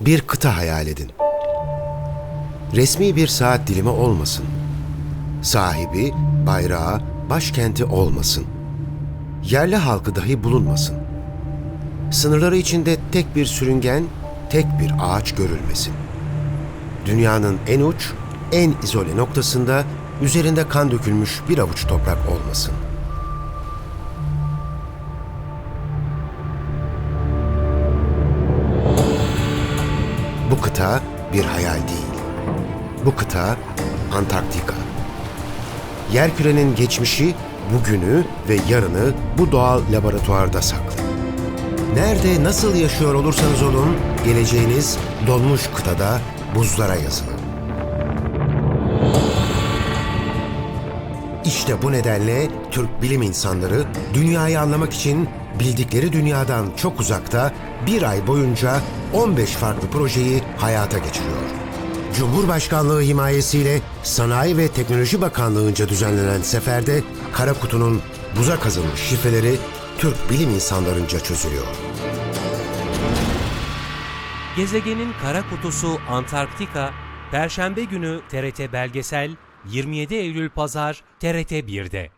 bir kıta hayal edin. Resmi bir saat dilimi olmasın. Sahibi, bayrağı, başkenti olmasın. Yerli halkı dahi bulunmasın. Sınırları içinde tek bir sürüngen, tek bir ağaç görülmesin. Dünyanın en uç, en izole noktasında üzerinde kan dökülmüş bir avuç toprak olmasın. Bu kıta bir hayal değil. Bu kıta Antarktika. Yerkürenin geçmişi, bugünü ve yarını bu doğal laboratuvarda saklı. Nerede nasıl yaşıyor olursanız olun, geleceğiniz donmuş kıtada buzlara yazılı. İşte bu nedenle Türk bilim insanları dünyayı anlamak için bildikleri dünyadan çok uzakta bir ay boyunca 15 farklı projeyi hayata geçiriyor. Cumhurbaşkanlığı himayesiyle Sanayi ve Teknoloji Bakanlığı'nca düzenlenen seferde kara kutunun buza kazılmış şifreleri Türk bilim insanlarınca çözülüyor. Gezegenin kara kutusu Antarktika, Perşembe günü TRT Belgesel, 27 Eylül Pazar TRT 1'de.